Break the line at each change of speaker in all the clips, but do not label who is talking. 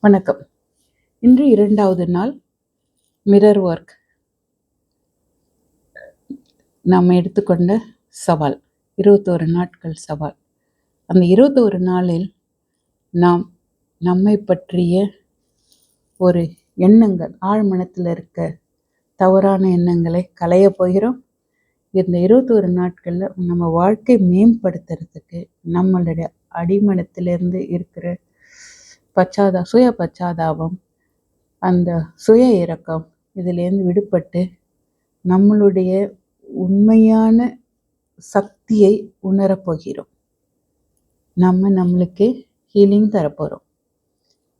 வணக்கம். இன்று இரண்டாவது நாள் மிரர் ஒர்க் நாம் எடுத்துக்கொண்ட சவால் இருபத்தோரு நாட்கள் சவால். அந்த இருபத்தோரு நாளில் நாம் நம்மை பற்றிய ஒரு எண்ணங்கள் ஆழ்மனத்தில் இருக்க தவறான எண்ணங்களை களைய போகிறோம். இந்த இருபத்தோரு நாட்களில் நம்ம வாழ்க்கை மேம்படுத்துறதுக்கு நம்மளுடைய அடிமனத்திலிருந்து இருக்கிற பச்சாதா சுய பச்சாதாபம் அந்த சுய இறக்கம் இதுலேருந்து விடுபட்டு நம்மளுடைய உண்மையான சக்தியை உணரப்போகிறோம் நம்ம நம்மளுக்கு ஹீலிங் தரப்போகிறோம்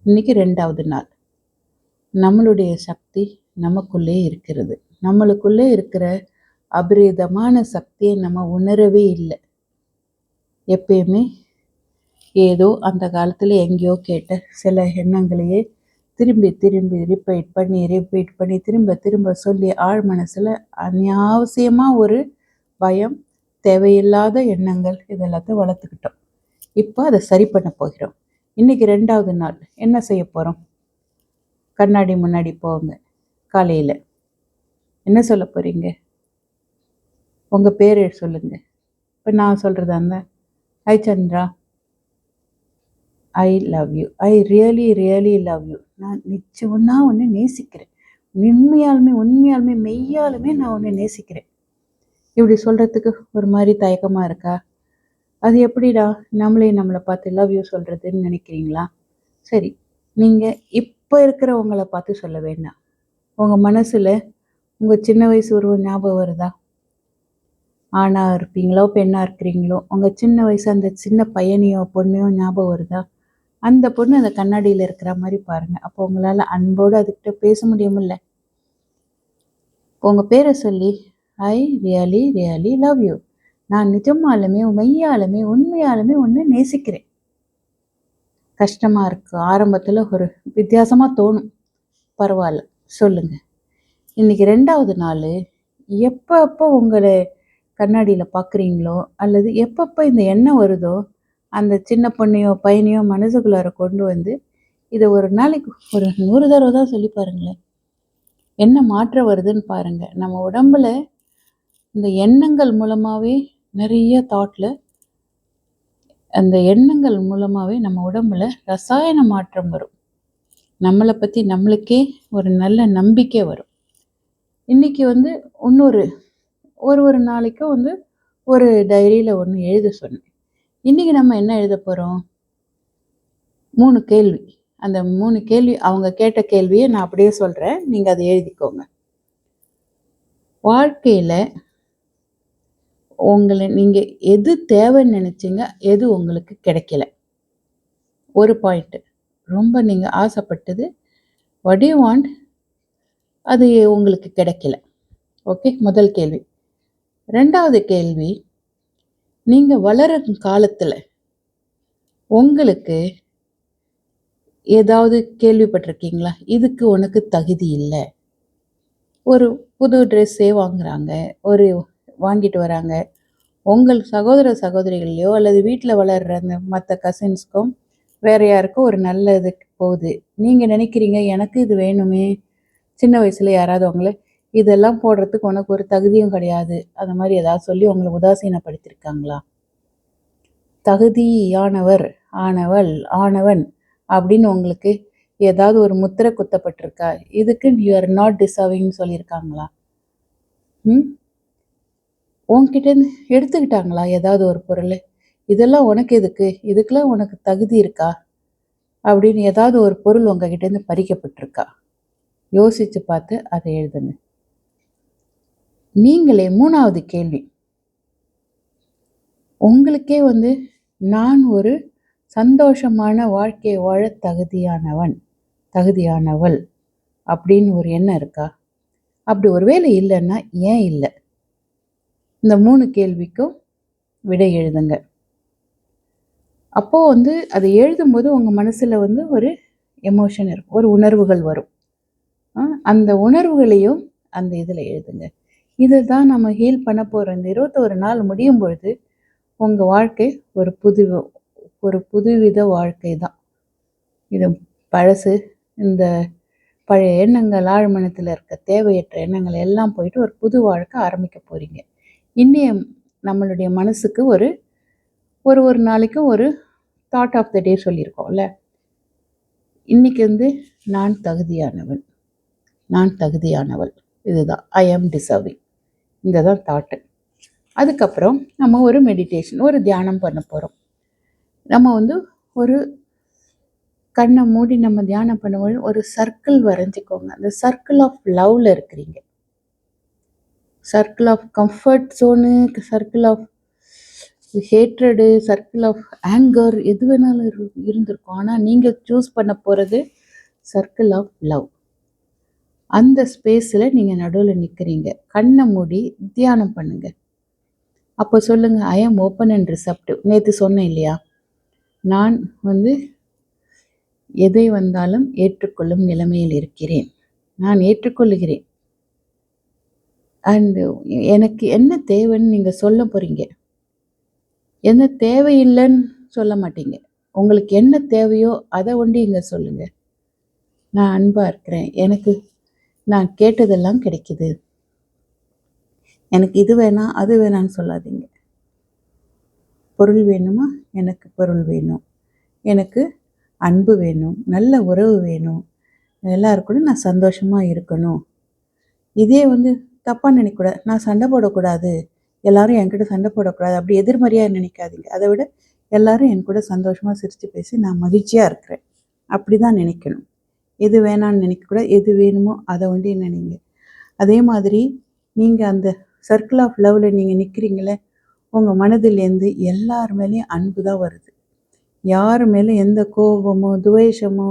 இன்னைக்கு ரெண்டாவது நாள். நம்மளுடைய சக்தி நமக்குள்ளே இருக்கிறது. நம்மளுக்குள்ளே இருக்கிற அபரிதமான சக்தியை நம்ம உணரவே இல்லை. எப்பயுமே ஏதோ அந்த காலத்தில் எங்கேயோ கேட்ட சில எண்ணங்களையே திரும்பி திரும்பி ரிப்பீட் பண்ணி ரிப்பீட் பண்ணி திரும்ப திரும்ப சொல்லி ஆழ் மனசில் அனாவசியமாக ஒரு பயம் தேவையில்லாத எண்ணங்கள் இதெல்லாத்தையும் வளர்த்துக்கிட்டோம். இப்போ அதை சரி பண்ண போகிறோம். இன்றைக்கி ரெண்டாவது நாள். என்ன செய்ய போகிறோம் கண்ணாடி முன்னாடி போங்க. காலையில். என்ன சொல்ல போகிறீங்க உங்கள் பேர் சொல்லுங்கள் இப்போ நான் சொல்கிறதா இருந்தால் hi Chandra. I love you I really really love you நான் நிச்சயம்னா ஒன்று நேசிக்கிறேன். உண்மையாலுமே உண்மையாலுமே மெய்யாலுமே நான் ஒன்று நேசிக்கிறேன். இப்படி சொல்கிறதுக்கு ஒரு மாதிரி தயக்கமாக இருக்கா? அது எப்படிடா நம்மளே நம்மளை பார்த்து லவ் யூ சொல்கிறதுன்னு நினைக்கிறீங்களா? சரி நீங்கள் இப்போ இருக்கிறவங்கள பார்த்து சொல்ல வேண்டாம். உங்கள் மனசில் உங்கள் சின்ன வயசு உருவம் ஞாபகம் வருதா? ஆணாக இருப்பீங்களோ பெண்ணாக இருக்கிறீங்களோ உங்கள் சின்ன வயசு அந்த சின்ன பையனையோ பொண்ணையோ ஞாபகம் வருதா? அந்த பொண்ணு அந்த கண்ணாடியில் இருக்கிற மாதிரி பாருங்கள் அப்போ உங்களால் அன்போடு அதுக்கிட்ட பேச முடியுமில்ல. உங்கள் பேரை சொல்லி I really really love you நான் நிஜமாலுமே மெய்யாலுமே உண்மையாலுமே ஒன்று நேசிக்கிறேன். கஷ்டமாக இருக்குது ஆரம்பத்தில் ஒரு வித்தியாசமாக தோணும். பரவாயில்ல சொல்லுங்கள் இன்றைக்கி ரெண்டாவது நாள் எப்போ அப்போ உங்களை கண்ணாடியில் பார்க்குறீங்களோ அல்லது எப்பப்போ இந்த எண்ணம் வருதோ அந்த சின்ன பொண்ணையோ பையனையோ மனசுக்குள்ளார கொண்டு வந்து இதை ஒரு நாளைக்கு ஒரு நூறு தடவை தான் சொல்லி பாருங்களேன். என்ன மாற்றம் வருதுன்னு பாருங்கள் நம்ம உடம்புல இந்த எண்ணங்கள் மூலமாகவே நிறைய தாட்டில் அந்த எண்ணங்கள் மூலமாகவே நம்ம உடம்புல ரசாயன மாற்றம் வரும். நம்மளை பற்றி நம்மளுக்கே ஒரு நல்ல நம்பிக்கை வரும். இன்றைக்கி வந்து இன்னொரு ஒரு ஒரு நாளைக்கும் வந்து ஒரு டைரியில் ஒன்று எழுத சொன்னேன். இன்றைக்கி நம்ம என்ன எழுத போகிறோம் மூணு கேள்வி. அந்த மூணு கேள்வி அவங்க கேட்ட கேள்வியை நான் அப்படியே சொல்கிறேன் நீங்கள் அதை எழுதிக்கோங்க. வாழ்க்கையில் உங்களை நீங்கள் எது தேவைன்னு நினச்சிங்க எது உங்களுக்கு கிடைக்கல? ஒரு பாயிண்ட்டு ரொம்ப நீங்கள் ஆசைப்பட்டது வட் யூ வாண்ட் அது உங்களுக்கு கிடைக்கல. ஓகே முதல் கேள்வி. ரெண்டாவது கேள்வி நீங்கள் வளரும் காலத்தில் உங்களுக்கு ஏதாவது கேள்விப்பட்டிருக்கீங்களா? இதுக்கு உனக்கு தகுதி இல்லை. ஒரு புது ட்ரெஸ்ஸே வாங்குறாங்க ஒரு வாங்கிட்டு வராங்க. உங்கள் சகோதர சகோதரிகளையோ அல்லது வீட்டில் வளர்கிற அந்த மற்ற கசின்ஸ்க்கும் வேற யாருக்கும் ஒரு நல்லது போகுது. நீங்கள் நினைக்கிறீங்க எனக்கு இது வேணுமே? சின்ன வயசில் யாராவது உங்களை இதெல்லாம் போடுறதுக்கு உனக்கு ஒரு தகுதியும் கிடையாது. அந்த மாதிரி ஏதாவது சொல்லி உங்களை உதாசீனப்படுத்தியிருக்காங்களா? தகுதியானவர் ஆனவள் ஆனவன் அப்படின்னு உங்களுக்கு ஏதாவது ஒரு முத்திரை குத்தப்பட்டிருக்கா? இதுக்கு யூ ஆர் நாட் டிசர்விங்னு சொல்லியிருக்காங்களா? ம்? உன்கிட்டேருந்து எடுத்துக்கிட்டாங்களா ஏதாவது ஒரு பொருள்? இதெல்லாம் உனக்கு எதுக்கு? இதுக்கெல்லாம் உனக்கு தகுதி இருக்கா? அப்படின்னு ஏதாவது ஒரு பொருள் உங்ககிட்டேருந்து பறிக்கப்பட்டிருக்கா? யோசித்து பார்த்து அதை எழுதுங்க. நீங்களே மூணாவது கேள்வி. உங்களுக்கே வந்து நான் ஒரு சந்தோஷமான வாழ்க்கையை வாழ தகுதியானவன் தகுதியானவள் அப்படின்னு ஒரு எண்ணம் இருக்கா? அப்படி ஒரு வேலை இல்லைன்னா ஏன் இல்லை? இந்த மூணு கேள்விக்கும் விடை எழுதுங்க. அப்போது வந்து அதை எழுதும்போது உங்கள் மனசில் வந்து ஒரு எமோஷன் இருக்கும் ஒரு உணர்வுகள் வரும். அந்த உணர்வுகளையும் அந்த இதில் எழுதுங்க. இதை தான் நம்ம ஹீல் பண்ண போகிற இந்த இருபத்தோரு நாள் முடியும் பொழுது உங்கள் வாழ்க்கை ஒரு புது ஒரு புதுவித வாழ்க்கை தான். இது பழசு இந்த பழைய எண்ணங்கள் ஆழ்மனத்தில் இருக்க தேவையற்ற எண்ணங்கள் எல்லாம் போயிட்டு ஒரு புது வாழ்க்கை ஆரம்பிக்க போகிறீங்க இன்னைய நம்மளுடைய மனசுக்கு ஒரு ஒரு ஒரு நாளைக்கும் ஒரு தாட் ஆஃப் த டே சொல்லியிருக்கோம்ல. இன்னைக்கு வந்து நான் தகுதியானவன். நான் தகுதியானவள். இதுதான். ஐ ஆம் டிசர்விங் இந்த தான் தாட்டு அதுக்கப்புறம் நம்ம ஒரு மெடிடேஷன் ஒரு தியானம் பண்ண போகிறோம் நம்ம வந்து ஒரு கண்ணை மூடி நம்ம தியானம் பண்ணும்போது ஒரு சர்க்கிள் வரைஞ்சிக்கோங்க. அந்த சர்க்கிள் ஆஃப் லவ்வில் இருக்கிறீங்க. Circle of comfort zone circle of hatred circle of anger எது வேணாலும் இரு இருந்திருக்கும். ஆனால் நீங்கள் சூஸ் பண்ண போகிறது சர்க்கிள் ஆஃப் லவ் அந்த ஸ்பேஸில் நீங்கள் நடுவில் நிற்கிறீங்க கண்ணை மூடி தியானம் பண்ணுங்க. அப்போ சொல்லுங்கள் ஐ ஆம் ஓப்பன் அண்ட் ரிசப்டிவ் நேற்று சொன்னேன் இல்லையா? நான் வந்து எதை வந்தாலும் ஏற்றுக்கொள்ளும் நிலைமையில் இருக்கிறேன். நான் ஏற்றுக்கொள்ளுகிறேன். அண்டு எனக்கு என்ன தேவைன்னு நீங்கள் சொல்ல போகிறீங்க என்ன தேவையில்லைன்னு சொல்ல மாட்டீங்க. உங்களுக்கு என்ன தேவையோ அதை ஒண்டி இங்கே சொல்லுங்கள் நான் அன்பாக இருக்கிறேன். எனக்கு நான் கேட்டதெல்லாம் கிடைக்குது. எனக்கு இது வேணாம் அது வேணான்னு சொல்லாதீங்க. பொருள் வேணுமா? எனக்கு பொருள் வேணும். எனக்கு அன்பு வேணும் நல்ல உறவு வேணும். எல்லாருக்கூட நான் சந்தோஷமாக இருக்கணும். இதே வந்து தப்பாக நினைக்கக்கூடாது நான் சண்டை போடக்கூடாது. எல்லாரும் என்கிட்ட சண்டை போடக்கூடாது. அப்படி எதிர்மறையாக நினைக்காதீங்க. அதை விட எல்லாரும் என் கூட சந்தோஷமாக சிரித்து பேசி நான் மகிழ்ச்சியாக இருக்கிறேன். அப்படி தான் நினைக்கணும். எது வேணான்னு நினைக்கக்கூடாது எது வேணுமோ அதை ஒண்டி நினைங்க. அதே மாதிரி நீங்கள் அந்த சர்க்கிள் ஆஃப் லவ்வில் நீங்கள் நிற்கிறீங்களே உங்கள் மனதிலேருந்து எல்லார் மேலேயும் அன்பு தான் வருது. யார் மேலே எந்த கோபமோ துவேஷமோ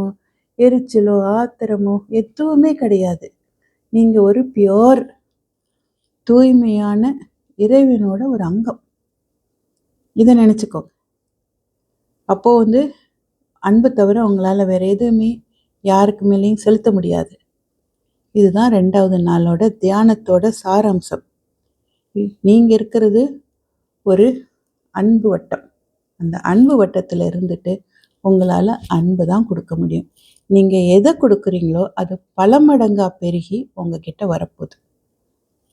எரிச்சலோ ஆத்திரமோ எதுவுமே கிடையாது. நீங்கள் ஒரு பியோர் தூய்மையான இறைவனோட ஒரு அங்கம். இதை நினச்சிக்கோ அப்போது வந்து அன்பு தவிர உங்களால் வேறு எதுவுமே யாருக்கு மேலேயும் செலுத்த முடியாது. இதுதான் ரெண்டாவது நாளோட தியானத்தோட சாராம்சம். நீங்கள் இருக்கிறது ஒரு அன்பு வட்டம். அந்த அன்பு வட்டத்தில் இருந்துட்டு உங்களால் அன்பு தான் கொடுக்க முடியும். நீங்கள் எதை கொடுக்குறீங்களோ அது பல மடங்காக பெருகி உங்ககிட்ட வரப்போகுது.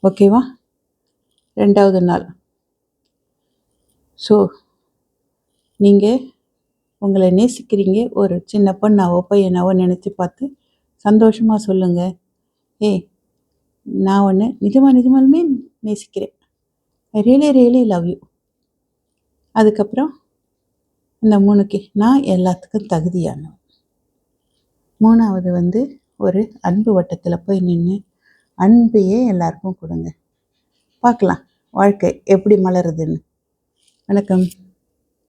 ஓகேவா? ரெண்டாவது நாள். ஸோ நீங்கள் உங்களை நேசிக்கிறீங்க. ஒரு சின்ன பொண்ணாவோ பையனாவோ நினச்சி பார்த்து சந்தோஷமாக சொல்லுங்கள் ஏய் நான் ஒன்று நிஜமாக நிஜமாலுமே நேசிக்கிறேன். I really really love you அதுக்கப்புறம் இந்த மூணுக்கு நான் எல்லாத்துக்கும் தகுதியானவன் மூணாவது வந்து ஒரு அன்பு வட்டத்தில் போய் நின்று அன்பையே எல்லாருக்கும் கொடுங்க. பார்க்கலாம் வாழ்க்கை எப்படி மலருதுன்னு. வணக்கம்.